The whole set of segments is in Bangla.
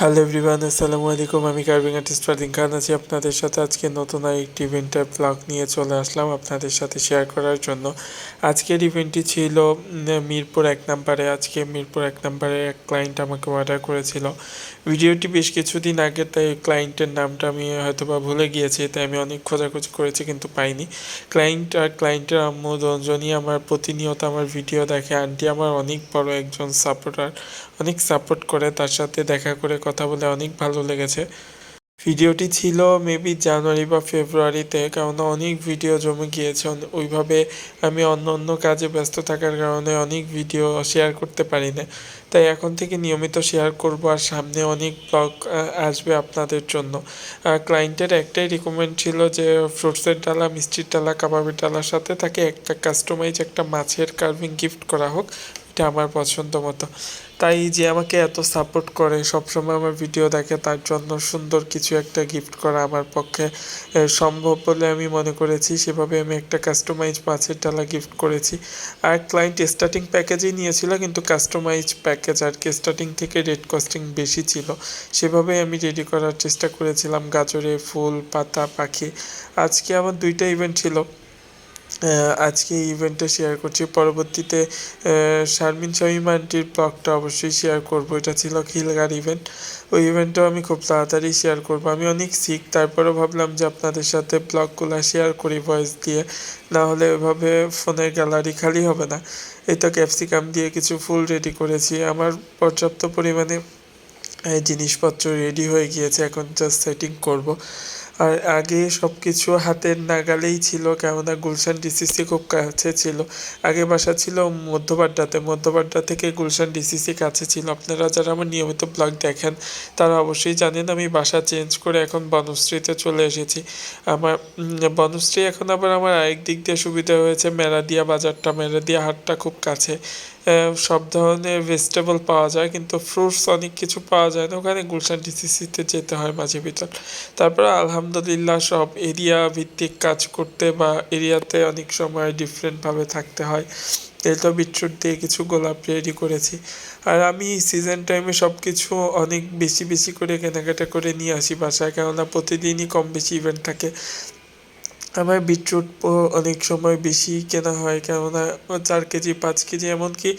হ্যালো এভরিওয়ান আসসালামু আলাইকুম আমি কার্ভিং আর্টিস্ট ফারদিন খান আছি আপনাদের সাথে। আজকে নতুন আর একটি ইভেন্টের ব্লগ নিয়ে চলে আসলাম আপনাদের সাথে শেয়ার করার জন্য। আজকের ইভেন্টটি ছিল মিরপুর এক নাম্বারে। আজকে মিরপুর এক নাম্বারে এক ক্লায়েন্ট আমাকে অর্ডার করেছিল। ভিডিওটি বেশ কিছুদিন আগে, তাই ক্লায়েন্টের নামটা আমি হয়তো বা ভুলে গিয়েছি, তাই আমি অনেক খোঁজাখুঁজি করেছি কিন্তু পাইনি। ক্লায়েন্ট আর ক্লায়েন্টের আম্মু দুজনই আমার প্রতিনিয়ত আমার ভিডিও দেখে। আন্টি আমার অনেক বড় একজন সাপোর্টার অনেক সাপোর্ট করে, তার সাথে দেখা করে কথা বলে অনেক ভালো লেগেছে। ভিডিওটি ছিল মেবি জানুয়ারি বা ফেব্রুয়ারিতে, কারণ অনেক ভিডিও জমে গিয়েছে। ওইভাবে আমি অন্য অন্য কাজে ব্যস্ত থাকার কারণে অনেক ভিডিও শেয়ার করতে পারি না তাই এখন থেকে নিয়মিত শেয়ার করব আর সামনে অনেক ব্লগ আসবে আপনাদের জন্য। ক্লায়েন্টের একটাই রিকমেন্ড ছিল যে ফ্রুটসের ডালা, মিষ্টির ডালা, কাবাবের ডালার সাথে তাকে একটা কাস্টমাইজ একটা মাছের কার্ভিং গিফট করা হোক। এটা আমার পছন্দ মতো। তাই যে আমাকে এত সাপোর্ট করে, সবসময় আমার ভিডিও দেখে, তার জন্য সুন্দর কিছু একটা গিফট করা আমার পক্ষে সম্ভব বলে আমি মনে করেছি। সেভাবে আমি একটা কাস্টমাইজ মাছের ডালা গিফট করেছি। আর ক্লায়েন্ট স্টার্টিং প্যাকেজেই নিয়েছিল, কিন্তু কাস্টমাইজ প্যাকেজ আর কি স্টার্টিং থেকে রেট কস্টিং বেশি ছিল। সেভাবে আমি রেডি করার চেষ্টা করেছিলাম। গাজরে ফুল, পাতা, পাখি। আজকে আমার দুইটা ইভেন্ট ছিল। আজকে এই ইভেন্টটা শেয়ার করছি। পরবর্তীতে শারমিন শামিম আন্টির ব্লগটা অবশ্যই শেয়ার করব। এটা ছিল খিলগার ইভেন্ট ওই ইভেন্টটাও আমি খুব তাড়াতাড়ি শেয়ার করব। আমি অনেক শিখ তারপরেও ভাবলাম যে আপনাদের সাথে ব্লগগুলো শেয়ার করি ভয়েস দিয়ে। না হলে এভাবে ফোনের গ্যালারি খালি হবে না। এই তো ক্যাপসিকাম দিয়ে কিছু ফুল রেডি করেছি। আমার পর্যাপ্ত পরিমাণে জিনিসপত্র রেডি হয়ে গিয়েছে। এখন জাস্ট সেটিং করব। আর আগে সব কিছু হাতের নাগালেই ছিল, কেননা গুলশান ডিসিসি খুব কাছে ছিল। আগে বাসা ছিল মধ্যবাড্ডাতে মধ্যবাড্ডা থেকে গুলশান ডিসিসি কাছে ছিল। আপনারা যারা আমার নিয়মিত ব্লগ দেখেন, তারা অবশ্যই জানেন আমি বাসা চেঞ্জ করে এখন বনশ্রীতে চলে এসেছি। আমার বনশ্রী এখন আবার আমার আরেক দিক দিয়ে সুবিধা হয়েছে, মেরাদিয়া বাজারটা, মেরাদিয়া হাটটা খুব কাছে। সব ধরনের ভেজিটেবল পাওয়া যায়, কিন্তু ফ্রুটস অনেক কিছু পাওয়া যায় না। ওখানে গুলশান ডিসিসিতে যেতে হয় মাঝে ভিতর তারপরে আলহামদুলিল্লাহ সব এরিয়া ভিত্তিক কাজ করতে বা এরিয়াতে অনেক সময় ডিফারেন্টভাবে থাকতে হয়। তো বিটরুট দিয়ে কিছু গোলাপ রেডি করেছি। আর আমি সিজন টাইমে সব কিছু অনেক বেশি বেশি করে কেনাকাটা করে নিয়ে আসি বাসায়। কেননা প্রতিদিনই কম বেশি ইভেন্ট থাকে। আমার বিটরুট অনেক সময় বেশি কেনা হয়, কেননা চার কেজি, পাঁচ কেজি, এমনকি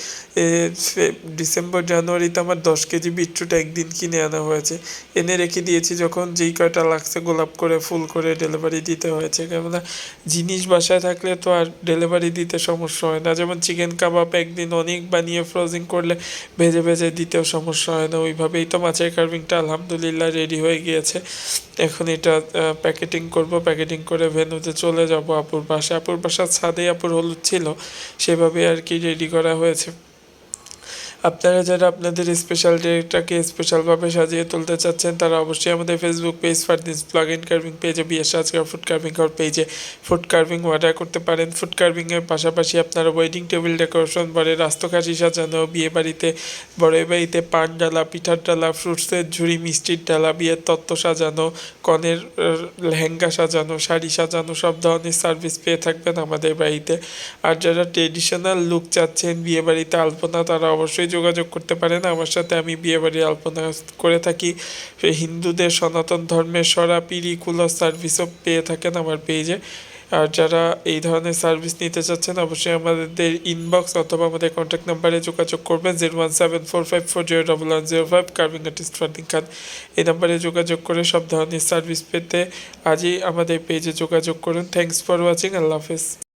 ডিসেম্বর, জানুয়ারিতে আমার দশ কেজি বিটরুট একদিন কিনে আনা হয়েছে। এনে রেখে দিয়েছি যখন যেই কয়টা লাগছে গোলাপ করে, ফুল করে ডেলিভারি দিতে হয়েছে, কেননা জিনিস বাসায় থাকলে তো আর ডেলিভারি দিতে সমস্যা হয় না। যেমন চিকেন কাবাব একদিন অনেক বানিয়ে ফ্রোজিং করলে ভেজে ভেজে দিতেও সমস্যা হয় না। ওইভাবেই তো মাছের কার্ভিংটা আলহামদুলিল্লাহ রেডি হয়ে গিয়েছে। এখন এটা প্যাকেটিং করব প্যাকেটিং করে ভেন্যুতে চলে যাব আপুর বাসা আপুর বাসার ছাদে আপুর হলুদ ছিল। সেভাবে আর কি রেডি করা হয়েছে। আপনারা যারা আপনাদের স্পেশাল ডেটাকে স্পেশালভাবে সাজিয়ে তুলতে চাচ্ছেন, তারা অবশ্যই আমাদের Facebook page Fardis blog in carving পেজে বিয়ে সাজগার ফুড কার্ভিং আর পেজে ফুড কার্ভিং অর্ডার করতে পারেন। ফুড কার্ভিংয়ের পাশাপাশি আপনারা ওয়েডিং টেবিল ডেকোরেশন বড়ের রাস্তকাশি সাজানো বিয়ে বাড়িতে বড় বাড়িতে পান ডালা, পিঠার ডালা ফ্রুটসের ঝুড়ি, মিষ্টির ডালা, বিয়ের তত্ত্ব সাজানো, কনের লেহেঙ্গা সাজানো, শাড়ি সাজানো, সব ধরনের সার্ভিস পেয়ে থাকবেন আমাদের বাড়িতে। আর যারা ট্রেডিশনাল লুক চাচ্ছেন বিয়ে বাড়িতে আলপনা, তারা অবশ্যই যোগাযোগ করতে পারেন আমার সাথে আমি বিয়ে বাড়ির আলপনা করে থাকি। হিন্দুদের সনাতন ধর্মের সরা পিড়ি কুলো সার্ভিসও পেয়ে থাকেন আমার পেজে। আর যারা এই ধরনের সার্ভিস নিতে চাচ্ছেন, অবশ্যই আমাদের ইনবক্স অথবা আমাদের কন্ট্যাক্ট নাম্বারে যোগাযোগ করবেন। Zero one seven four five four zero double one zero five carving artist Fardin Khan এই নাম্বারে যোগাযোগ করে সব ধরনের সার্ভিস পেতে আজই আমাদের পেজে যোগাযোগ করুন। থ্যাংকস ফর ওয়াচিং আল্লাহ হাফেজ।